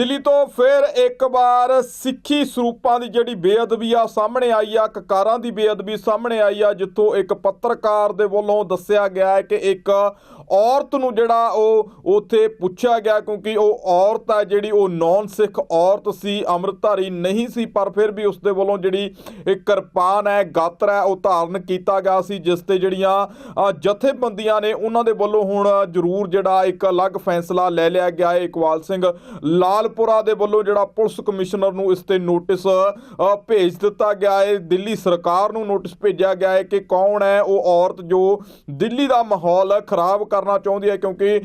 ਦਿੱਲੀ ਤੋਂ ਫਿਰ ਇੱਕ ਵਾਰ ਸਿੱਖੀ ਸਰੂਪਾਂ ਦੀ ਜਿਹੜੀ ਬੇਅਦਬੀ ਆ, ਸਾਹਮਣੇ ਆਈ ਆ, ਕਕਾਰਾਂ ਦੀ ਬੇਅਦਬੀ ਸਾਹਮਣੇ ਆਈ ਆ, ਜਿੱਥੋਂ ਇੱਕ ਪੱਤਰਕਾਰ ਦੇ ਵੱਲੋਂ ਦੱਸਿਆ ਗਿਆ ਹੈ ਕਿ ਇੱਕ ਔਰਤ ਨੂੰ ਜਿਹੜਾ ਉਹ ਉੱਥੇ ਪੁੱਛਿਆ ਗਿਆ ਕਿਉਂਕਿ ਉਹ ਔਰਤ ਹੈ ਜਿਹੜੀ ਉਹ ਨੌਨ ਸਿੱਖ ਔਰਤ ਸੀ, ਅੰਮ੍ਰਿਤਧਾਰੀ ਨਹੀਂ ਸੀ, ਪਰ ਫਿਰ ਵੀ ਉਸ ਦੇ ਵੱਲੋਂ ਜਿਹੜੀ ਇੱਕ ਕਿਰਪਾਨ ਹੈ, ਗਾਤਰ ਹੈ, ਉਹ ਧਾਰਨ ਕੀਤਾ ਗਿਆ ਸੀ, ਜਿਸ ਤੇ ਜਿਹੜੀਆਂ ਜਥੇਬੰਦੀਆਂ ਨੇ ਉਹਨਾਂ ਦੇ ਵੱਲੋਂ ਹੁਣ ਜ਼ਰੂਰ ਜਿਹੜਾ ਇੱਕ ਅਲੱਗ ਫੈਸਲਾ ਲੈ ਲਿਆ ਗਿਆ ਹੈ। ਇਕਬਾਲ ਸਿੰਘ ਲਾਲਪੁਰਾ ਦੇ ਵੱਲੋਂ ਜਿਹੜਾ ਪੁਲਿਸ ਕਮਿਸ਼ਨਰ ਨੂੰ ਇਸ ਤੇ ਨੋਟਿਸ ਭੇਜ ਦਿੱਤਾ ਗਿਆ ਹੈ। ਦਿੱਲੀ ਸਰਕਾਰ ਨੂੰ ਨੋਟਿਸ ਭੇਜਿਆ ਗਿਆ ਹੈ ਕਿ ਕੌਣ ਹੈ ਉਹ ਔਰਤ ਜੋ ਦਿੱਲੀ ਦਾ ਮਾਹੌਲ ਖਰਾਬ ਕਰ ਕਰਨਾ ਚਾਹੁੰਦੀ ਹੈ ਕਿਉਂਕਿ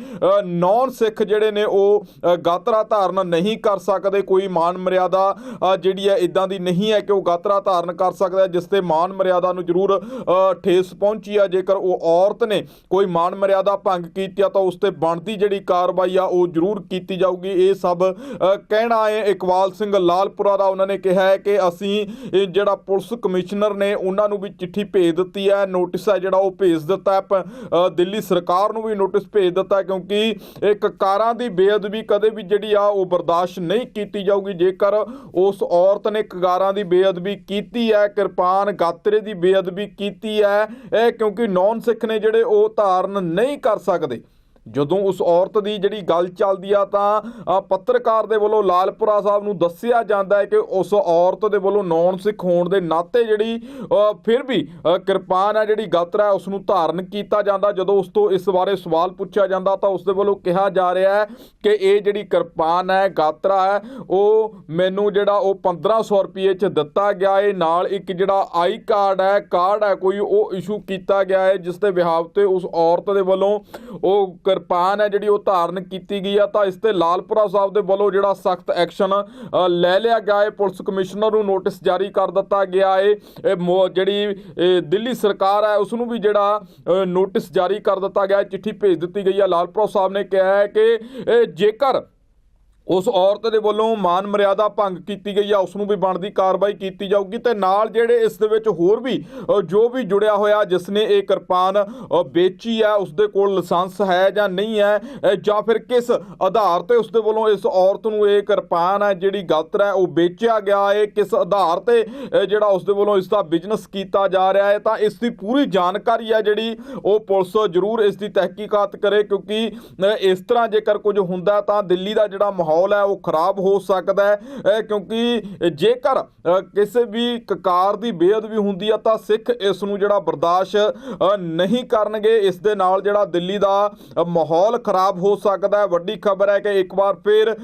ਨੌਨ ਸਿੱਖ ਜਿਹੜੇ ਨੇ ਉਹ ਗਾਤਰਾ ਧਾਰਨ ਨਹੀਂ ਕਰ ਸਕਦੇ, ਕੋਈ ਮਾਨ ਮਰਿਆਦਾ ਜਿਹੜੀ ਹੈ ਇਦਾਂ ਦੀ ਨਹੀਂ ਹੈ ਕਿ ਉਹ ਗਾਤਰਾ ਧਾਰਨ ਕਰ ਸਕਦਾ ਜਿਸ ਤੇ ਮਾਨ ਮਰਿਆਦਾ ਨੂੰ ਜ਼ਰੂਰ ਠੇਸ ਪਹੁੰਚੀ ਆ। ਜੇਕਰ ਉਹ ਔਰਤ ਨੇ ਕੋਈ ਮਾਨ ਮਰਿਆਦਾ ਭੰਗ ਕੀਤੀ ਆ, ਤਾਂ ਉਸ ਤੇ ਬਣਦੀ ਜਿਹੜੀ ਕਾਰਵਾਈ ਆ, ਉਹ ਜ਼ਰੂਰ ਕੀਤੀ ਜਾਊਗੀ। ਇਹ ਸਭ ਕਹਿਣਾ ਹੈ ਇਕਬਾਲ ਸਿੰਘ ਲਾਲਪੁਰਾ ਦਾ ਉਹਨਾਂ ਨੇ ਕਿਹਾ ਹੈ ਕਿ ਅਸੀਂ ਜਿਹੜਾ ਪੁਲਿਸ ਕਮਿਸ਼ਨਰ ਨੇ, ਉਹਨਾਂ ਨੂੰ ਵੀ ਚਿੱਠੀ ਭੇਜ ਦਿੱਤੀ ਹੈ, ਨੋਟਿਸ ਹੈ ਜਿਹੜਾ ਉਹ ਭੇਜ ਦਿੱਤਾ ਹੈ। ਦਿੱਲੀ ਸਰਕਾਰ ਨੂੰ ਵੀ ਨੋਟਿਸ ਭੇਜ ਦਿੱਤਾ ਕਿਉਂਕਿ ਇੱਕ ਕਾਰਾਂ ਦੀ ਬੇਅਦਬੀ ਕਦੇ ਵੀ ਜਿਹੜੀ ਆ ਉਹ ਬਰਦਾਸ਼ਤ ਨਹੀਂ ਕੀਤੀ ਜਾਊਗੀ। ਜੇਕਰ ਉਸ ਔਰਤ ਨੇ ਕਗਾਰਾਂ ਦੀ ਬੇਅਦਬੀ ਕੀਤੀ ਹੈ, ਕਿਰਪਾਨ ਗਾਤਰੇ ਦੀ ਬੇਅਦਬੀ ਕੀਤੀ ਹੈ, ਇਹ ਕਿਉਂਕਿ ਨੌਨ ਸਿੱਖ ਨੇ ਜਿਹੜੇ ਉਹ ਧਾਰਨ ਨਹੀਂ ਕਰ ਸਕਦੇ। ਜਦੋਂ ਉਸ ਔਰਤ ਦੀ ਜਿਹੜੀ ਗੱਲ ਚੱਲਦੀ ਆ ਤਾਂ ਪੱਤਰਕਾਰ ਦੇ ਵੱਲੋਂ ਲਾਲਪੁਰਾ ਸਾਹਿਬ ਨੂੰ ਦੱਸਿਆ ਜਾਂਦਾ ਹੈ ਕਿ ਉਸ ਔਰਤ ਦੇ ਵੱਲੋਂ ਨੌਨ ਸਿੱਖ ਹੋਣ ਦੇ ਨਾਤੇ ਜਿਹੜੀ ਫਿਰ ਵੀ ਕਿਰਪਾਨ ਹੈ ਜਿਹੜੀ ਗਾਤਰਾ ਹੈ, ਉਸ ਨੂੰ ਧਾਰਨ ਕੀਤਾ ਜਾਂਦਾ। ਜਦੋਂ ਉਸ ਤੋਂ ਇਸ ਬਾਰੇ ਸਵਾਲ ਪੁੱਛਿਆ ਜਾਂਦਾ ਤਾਂ ਉਸ ਦੇ ਵੱਲੋਂ ਕਿਹਾ ਜਾ ਰਿਹਾ ਹੈ ਕਿ ਇਹ ਜਿਹੜੀ ਕਿਰਪਾਨ ਹੈ, ਗਾਤਰਾ ਹੈ, ਉਹ ਮੈਨੂੰ ਜਿਹੜਾ ਉਹ 1500 ਰੁਪਏ ਚ ਦਿੱਤਾ ਗਿਆ ਹੈ ਨਾਲ ਇੱਕ ਜਿਹੜਾ ਆਈ ਕਾਰਡ ਹੈ ਕਾਰਡ ਹੈ, ਕੋਈ ਉਹ ਇਸ਼ੂ ਕੀਤਾ ਗਿਆ ਹੈ ਜਿਸ ਦੇ ਵਿਹਾਵ ਤੇ ਉਸ ਔਰਤ ਦੇ ਵੱਲੋਂ ਉਹ ਕਿਰਪਾਨ ਹੈ ਜਿਹੜੀ ਉਹ ਧਾਰਨ ਕੀਤੀ ਗਈ ਆ, ਤਾਂ ਇਸ ਤੇ ਲਾਲਪੁਰਾ ਸਾਹਿਬ ਦੇ ਵੱਲੋਂ ਜਿਹੜਾ ਸਖਤ ਐਕਸ਼ਨ ਲੈ ਲਿਆ ਗਿਆ ਹੈ। ਪੁਲਿਸ ਕਮਿਸ਼ਨਰ ਨੂੰ ਨੋਟਿਸ ਜਾਰੀ ਕਰ ਦਿੱਤਾ ਗਿਆ ਹੈ। ਮੋ- ਜਿਹੜੀ ਦਿੱਲੀ ਸਰਕਾਰ ਹੈ, ਉਸ ਨੂੰ ਵੀ ਜਿਹੜਾ ਨੋਟਿਸ ਜਾਰੀ ਕਰ ਦਿੱਤਾ ਗਿਆ ਹੈ, ਚਿੱਠੀ ਭੇਜ ਦਿੱਤੀ ਗਈ ਹੈ ਲਾਲਪੁਰਾ ਸਾਹਿਬ ਨੇ ਕਿਹਾ ਹੈ ਕਿ ਜੇਕਰ ਉਸ ਔਰਤ ਦੇ ਵੱਲੋਂ ਮਾਨ ਮਰਿਆਦਾ ਭੰਗ ਕੀਤੀ ਗਈ ਆ, ਉਸ ਨੂੰ ਵੀ ਬਣਦੀ ਕਾਰਵਾਈ ਕੀਤੀ ਜਾਊਗੀ ਤੇ ਨਾਲ ਜਿਹੜੇ ਇਸ ਦੇ ਵਿੱਚ ਹੋਰ ਵੀ ਜੋ ਵੀ ਜੁੜਿਆ ਹੋਇਆ, ਜਿਸ ਨੇ ਇਹ ਕਿਰਪਾਨ ਵੇਚੀ ਆ, ਉਸ ਦੇ ਕੋਲ ਲਾਇਸੈਂਸ ਹੈ ਜਾਂ ਨਹੀਂ ਹੈ ਜਾਂ ਫਿਰ ਕਿਸ ਆਧਾਰ ਤੇ ਉਸ ਦੇ ਵੱਲੋਂ ਇਸ ਔਰਤ ਨੂੰ ਇਹ ਕਿਰਪਾਨ ਹੈ, ਜਿਹੜੀ ਗਲਤ ਹੈ, ਉਹ ਵੇਚਿਆ ਗਿਆ ਹੈ, ਕਿਸ ਆਧਾਰ ਤੇ ਜਿਹੜਾ ਉਸ ਦੇ ਵੱਲੋਂ ਇਸ ਦਾ ਬਿਜ਼ਨਸ ਕੀਤਾ ਜਾ ਰਿਹਾ ਹੈ, ਤਾਂ ਇਸ ਦੀ ਪੂਰੀ ਜਾਣਕਾਰੀ ਹੈ, ਜਿਹੜੀ ਉਹ ਪੁਲਿਸ ਜ਼ਰੂਰ ਇਸ ਦੀ ਤਹਿਕੀਕਾਤ ਕਰੇ, ਕਿਉਂਕਿ ਇਸ ਤਰ੍ਹਾਂ ਜੇਕਰ ਕੁਝ ਹੁੰਦਾ ਤਾਂ ਦਿੱਲੀ ਦਾ ਜਿਹੜਾ ਮਾਹੌਲ ਹੈ, ਉਹ ਖਰਾਬ ਹੋ ਸਕਦਾ ਹੈ ਕਿਉਂਕਿ ਜੇਕਰ ਕਿਸੇ ਵੀ ਕਕਾਰ ਦੀ ਬੇਅਦਬੀ ਹੁੰਦੀ ਆ, ਤਾਂ ਸਿੱਖ ਇਸ ਨੂੰ ਜਿਹੜਾ ਬਰਦਾਸ਼ਤ ਨਹੀਂ ਕਰਨਗੇ। ਇਸ ਦੇ ਨਾਲ ਜਿਹੜਾ ਦਿੱਲੀ ਦਾ ਮਾਹੌਲ ਖਰਾਬ ਹੋ ਸਕਦਾ ਹੈ। ਵੱਡੀ ਖਬਰ ਹੈ ਕਿ ਇੱਕ ਵਾਰ ਫਿਰ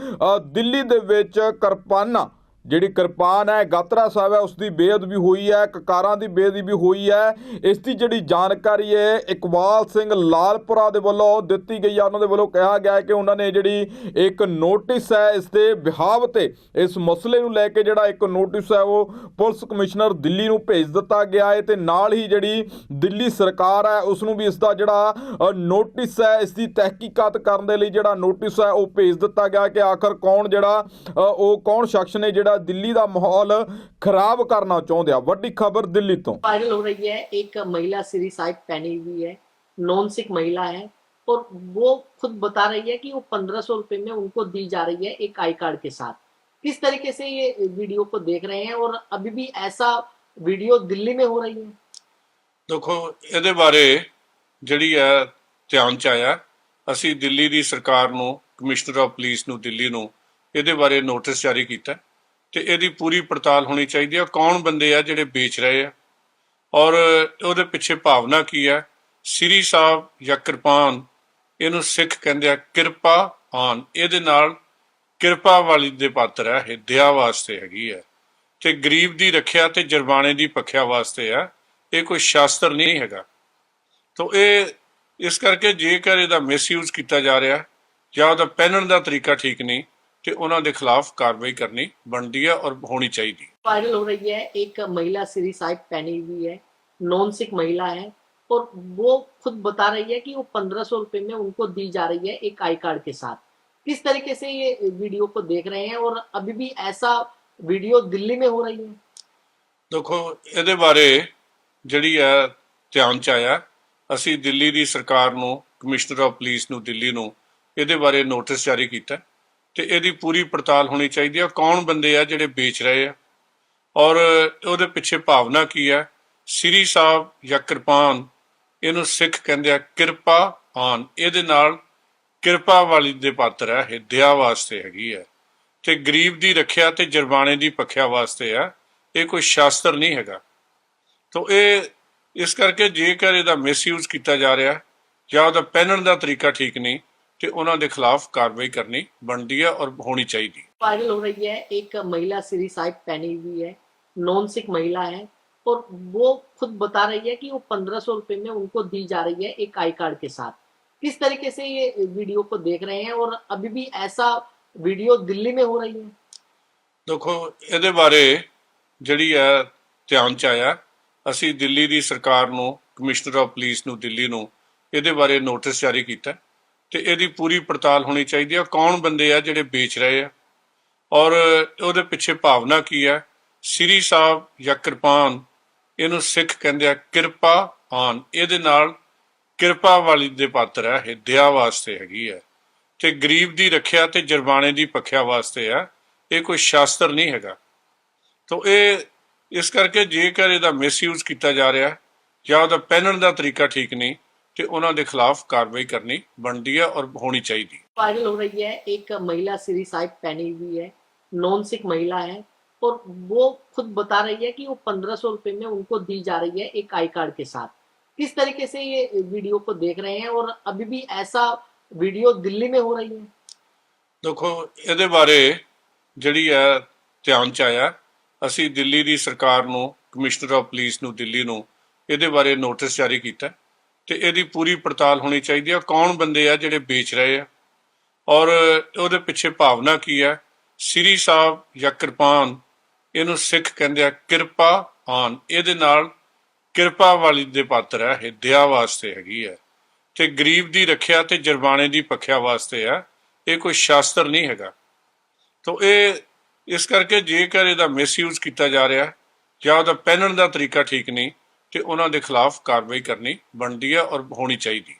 ਦਿੱਲੀ ਦੇ ਵਿੱਚ ਕਿਰਪਾਨਾਂ ਜਿਹੜੀ ਕਿਰਪਾਨ ਹੈ, ਗਾਤਰਾ ਸਾਹਿਬ ਹੈ ਉਸ ਦੀ ਬੇਅਦਬੀ ਹੋਈ ਹੈ, ਕਕਾਰਾਂ ਦੀ ਬੇਅਦਬੀ ਹੋਈ ਹੈ। ਇਸ ਦੀ ਜਿਹੜੀ ਜਾਣਕਾਰੀ ਹੈ, ਇਕਬਾਲ ਸਿੰਘ ਲਾਲਪੁਰਾ ਦੇ ਵੱਲੋਂ ਦਿੱਤੀ ਗਈ ਹੈ। ਉਹਨਾਂ ਦੇ ਵੱਲੋਂ ਕਿਹਾ ਗਿਆ ਹੈ ਕਿ ਉਹਨਾਂ ਨੇ ਜਿਹੜੀ ਇੱਕ ਨੋਟਿਸ ਹੈ, ਇਸ ਦੇ ਵਿਹਾਵ ਤੇ ਇਸ ਮਸਲੇ ਨੂੰ ਲੈ ਕੇ ਜਿਹੜਾ ਇੱਕ ਨੋਟਿਸ ਹੈ, ਉਹ ਪੁਲਿਸ ਕਮਿਸ਼ਨਰ ਦਿੱਲੀ ਨੂੰ ਭੇਜ ਦਿੱਤਾ ਗਿਆ ਹੈ ਤੇ ਨਾਲ ਹੀ ਜਿਹੜੀ ਦਿੱਲੀ ਸਰਕਾਰ ਹੈ, ਉਸ ਨੂੰ ਵੀ ਇਸ ਦਾ ਜਿਹੜਾ ਨੋਟਿਸ ਹੈ, ਇਸ ਦੀ ਤਹਿਕੀਕਾਤ ਕਰਨ ਦੇ ਲਈ ਜਿਹੜਾ ਨੋਟਿਸ ਹੈ, ਉਹ ਭੇਜ ਦਿੱਤਾ ਗਿਆ ਕਿ ਆਖਰ ਕੌਣ ਜਿਹੜਾ ਉਹ ਕੌਣ ਸ਼ਖਸ ਨੇ ਜਿਹੜਾ ਦਿੱਲੀ ਦਾ ਮਾਹੌਲ ਖਰਾਬ ਕਰਨਾ ਚਾਹੁੰਦੇ ਆ ਵੱਡੀ ਖਬਰ ਦਿੱਲੀ ਤੋਂ वायरल हो रही है एक महिला सीरी साइड पहनी हुई है नॉन सिक महिला है और वो खुद बता रही है कि वो पंद्रह सौ रुपए में उनको दी जा रही है एक आई कार्ड के साथ किस तरीके से ये वीडियो को देख रहे हैं और अभी भी ऐसा वीडियो दिल्ली में हो रही है ਦੇਖੋ ਇਹਦੇ ਬਾਰੇ ਜਿਹੜੀ ਹੈ ਧਿਆਨ ਚ ਆਇਆ ਅਸੀਂ ਦਿੱਲੀ ਦੀ ਸਰਕਾਰ ਨੂੰ ਕਮਿਸ਼ਨਰ ਆਫ ਪੁਲਿਸ ਨੂੰ ਦਿੱਲੀ ਨੂੰ ਇਹਦੇ ਬਾਰੇ ਨੋਟਿਸ ਜਾਰੀ ਕੀਤਾ ਤੇ ਇਹਦੀ ਪੂਰੀ ਪੜਤਾਲ ਹੋਣੀ ਚਾਹੀਦੀ ਹੈ। ਕੌਣ ਬੰਦੇ ਆ ਜਿਹੜੇ ਵੇਚ ਰਹੇ ਆ? ਔਰ ਉਹਦੇ ਪਿੱਛੇ ਭਾਵਨਾ ਕੀ ਹੈ? ਸ੍ਰੀ ਸਾਹਿਬ ਜਾਂ ਕਿਰਪਾਨ ਇਹਨੂੰ ਸਿੱਖ ਕਹਿੰਦੇ ਆ ਕਿਰਪਾ ਆਨ ਇਹਦੇ ਨਾਲ ਕਿਰਪਾ ਵਾਲੀ ਦੇ ਪਾਤਰ ਹੈ ਇਹ ਦਇਆ ਵਾਸਤੇ ਹੈਗੀ ਹੈ ਤੇ ਗਰੀਬ ਦੀ ਰੱਖਿਆ ਤੇ ਜੁਰਮਾਨੇ ਦੀ ਪੱਖਿਆ ਵਾਸਤੇ ਆ। ਇਹ ਕੋਈ ਸ਼ਾਸਤਰ ਨਹੀਂ ਹੈਗਾ। ਤਾਂ ਇਹ, ਇਸ ਕਰਕੇ ਜੇਕਰ ਇਹਦਾ ਮਿਸਯੂਜ਼ ਕੀਤਾ ਜਾ ਰਿਹਾ, ਜਾਂ ਉਹਦਾ ਪਹਿਨਣ ਦਾ ਤਰੀਕਾ ਠੀਕ ਨਹੀਂ ਤੇ ਉਹਨਾਂ ਦੇ ਖਿਲਾਫ ਕਾਰਵਾਈ ਕਰਨੀ ਬਣਦੀ ਹੈ ਔਰ ਹੋਣੀ ਚਾਹੀਦੀ वायरल हो रही है एक महिला सीरी साइड पहनी हुई है नॉन सिक महिला है और वो खुद बता रही है कि वो पंद्रह सौ रुपए में उनको दी जा रही है एक आई कार्ड के साथ किस तरीके से ये वीडियो को देख रहे हैं और अभी भी ऐसा वीडियो दिल्ली में हो रही है ਦੇਖੋ ਇਹਦੇ ਬਾਰੇ ਜਿਹੜੀ ਹੈ ਧਿਆਨ ਚ ਆਇਆ ਅਸੀਂ ਦਿੱਲੀ ਦੀ ਸਰਕਾਰ ਨੂੰ ਕਮਿਸ਼ਨਰ ਆਫ ਪੁਲਿਸ ਨੂੰ ਦਿੱਲੀ ਨੂੰ ਇਹਦੇ ਬਾਰੇ ਨੋਟਿਸ ਜਾਰੀ ਕੀਤਾ ਤੇ ਇਹਦੀ ਪੂਰੀ ਪੜਤਾਲ ਹੋਣੀ ਚਾਹੀਦੀ ਹੈ ਕੌਣ ਬੰਦੇ ਆ ਜਿਹੜੇ ਵੇਚ ਰਹੇ ਆ? ਔਰ ਉਹਦੇ ਪਿੱਛੇ ਭਾਵਨਾ ਕੀ ਹੈ ਸ੍ਰੀ ਸਾਹਿਬ ਜਾਂ ਕਿਰਪਾਨ ਇਹਨੂੰ ਸਿੱਖ ਕਹਿੰਦੇ ਆ ਕਿਰਪਾ ਆਨ ਇਹਦੇ ਨਾਲ ਕਿਰਪਾ ਵਾਲੀ ਦੇ ਪਾਤਰ ਹੈ ਇਹ ਦਇਆ ਵਾਸਤੇ ਹੈਗੀ ਹੈ ਤੇ ਗਰੀਬ ਦੀ ਰੱਖਿਆ ਤੇ ਜੁਰਮਾਨੇ ਦੀ ਪੱਖਿਆ ਵਾਸਤੇ ਆ। ਇਹ ਕੋਈ ਸ਼ਾਸਤਰ ਨਹੀਂ ਹੈਗਾ। ਤੋ ਇਹ, ਇਸ ਕਰਕੇ ਜੇਕਰ ਇਹਦਾ ਮਿਸਯੂਜ਼ ਕੀਤਾ ਜਾ ਰਿਹਾ, ਜਾਂ ਉਹਦਾ ਪਹਿਨਣ ਦਾ ਤਰੀਕਾ ਠੀਕ ਨਹੀਂ ਤੇ ਉਹਨਾਂ ਦੇ ਖਿਲਾਫ ਕਾਰਵਾਈ ਕਰਨੀ ਬਣਦੀ ਹੈ ਔਰ ਹੋਣੀ ਚਾਹੀਦੀ वायरल हो रही है एक महिला श्री साहिब पहनी हुई है नॉन सिक महिला है और वो खुद बता रही है कि वो पंद्रह सौ रुपए में उनको दी जा रही है एक आई कार्ड के साथ किस तरीके से ये वीडियो को देख रहे हैं और अभी भी ऐसा वीडियो दिल्ली में हो रही है ਦੇਖੋ ਇਹਦੇ ਬਾਰੇ ਜਿਹੜੀ ਹੈ ਧਿਆਨ ਚ ਆਇਆ ਅਸੀਂ ਦਿੱਲੀ ਦੀ ਸਰਕਾਰ ਨੂੰ ਕਮਿਸ਼ਨਰ ਆਫ ਪੁਲਿਸ ਨੂੰ ਦਿੱਲੀ ਨੂੰ ਇਹਦੇ ਬਾਰੇ ਨੋਟਿਸ ਜਾਰੀ ਕੀਤਾ ਤੇ ਇਹਦੀ ਪੂਰੀ ਪੜਤਾਲ ਹੋਣੀ ਚਾਹੀਦੀ ਹੈ ਕੌਣ ਬੰਦੇ ਆ ਜਿਹੜੇ ਵੇਚ ਰਹੇ ਆ? ਔਰ ਉਹਦੇ ਪਿੱਛੇ ਭਾਵਨਾ ਕੀ ਹੈ ਸ੍ਰੀ ਸਾਹਿਬ ਜਾਂ ਕਿਰਪਾਨ ਇਹਨੂੰ ਸਿੱਖ ਕਹਿੰਦੇ ਆ ਕਿਰਪਾ ਆਨ। ਇਹਦੇ ਨਾਲ ਕਿਰਪਾ ਵਾਲੀ ਦੇ ਪਾਤਰ ਹੈ ਇਹ ਦਇਆ ਵਾਸਤੇ ਹੈਗੀ ਹੈ ਤੇ ਗਰੀਬ ਦੀ ਰੱਖਿਆ ਤੇ ਜੁਰਮਾਨੇ ਦੀ ਪੱਖਿਆ ਵਾਸਤੇ ਆ। ਇਹ ਕੋਈ ਸ਼ਾਸਤਰ ਨਹੀਂ ਹੈਗਾ। ਤੋ ਇਹ, ਇਸ ਕਰਕੇ ਜੇਕਰ ਇਹਦਾ ਮਿਸਯੂਜ਼ ਕੀਤਾ ਜਾ ਰਿਹਾ, ਜਾਂ ਉਹਦਾ ਪਹਿਨਣ ਦਾ ਤਰੀਕਾ ਠੀਕ ਨਹੀਂ ਤੇ ਉਹਨਾਂ ਦੇ ਖਿਲਾਫ ਕਾਰਵਾਈ ਕਰਨੀ ਬਣਦੀ ਹੈ ਔਰ ਹੋਣੀ ਚਾਹੀਦੀ वायरल हो रही है एक महिला श्री साहिब पहनी हुई है नॉन सिक महिला है और वो खुद बता रही है कि वो पंद्रह सौ रुपए में उनको दी जा रही है एक आई कार्ड के साथ किस तरीके से ये वीडियो को देख रहे हैं और अभी भी ऐसा वीडियो दिल्ली में हो रही है ਦੇਖੋ ਇਹਦੇ ਬਾਰੇ ਜਿਹੜੀ ਹੈ ਧਿਆਨ ਚ ਆਇਆ ਅਸੀਂ ਦਿੱਲੀ ਦੀ ਸਰਕਾਰ ਨੂੰ ਕਮਿਸ਼ਨਰ ਆਫ ਪੁਲਿਸ ਨੂੰ ਦਿੱਲੀ ਨੂੰ ਇਹਦੇ ਬਾਰੇ ਨੋਟਿਸ ਜਾਰੀ ਕੀਤਾ ਤੇ ਇਹਦੀ ਪੂਰੀ ਪੜਤਾਲ ਹੋਣੀ ਚਾਹੀਦੀ ਹੈ। ਕੌਣ ਬੰਦੇ ਆ ਜਿਹੜੇ ਵੇਚ ਰਹੇ ਆ? ਔਰ ਉਹਦੇ ਪਿੱਛੇ ਭਾਵਨਾ ਕੀ ਹੈ? ਸ੍ਰੀ ਸਾਹਿਬ ਜਾਂ ਕਿਰਪਾਨ ਇਹਨੂੰ ਸਿੱਖ ਕਹਿੰਦੇ ਆ, ਕਿਰਪਾ ਆਨ। ਇਹਦੇ ਨਾਲ ਕਿਰਪਾ ਵਾਲੀ ਦੇ ਪਾਤਰ ਹੈ ਇਹ ਦਇਆ ਵਾਸਤੇ ਹੈਗੀ ਹੈ ਤੇ ਗਰੀਬ ਦੀ ਰੱਖਿਆ ਤੇ ਜੁਰਮਾਨੇ ਦੀ ਪੱਖਿਆ ਵਾਸਤੇ ਆ। ਇਹ ਕੋਈ ਸ਼ਾਸਤਰ ਨਹੀਂ ਹੈਗਾ। ਤੋ ਇਹ, ਇਸ ਕਰਕੇ ਜੇਕਰ ਇਹਦਾ ਮਿਸਯੂਜ਼ ਕੀਤਾ ਜਾ ਰਿਹਾ, ਜਾਂ ਉਹਦਾ ਪਹਿਨਣ ਦਾ ਤਰੀਕਾ ਠੀਕ ਨਹੀਂ ਤੇ ਉਹਨਾਂ ਦੇ ਖਿਲਾਫ ਕਾਰਵਾਈ ਕਰਨੀ ਬਣਦੀ ਹੈ ਔਰ ਹੋਣੀ ਚਾਹੀਦੀ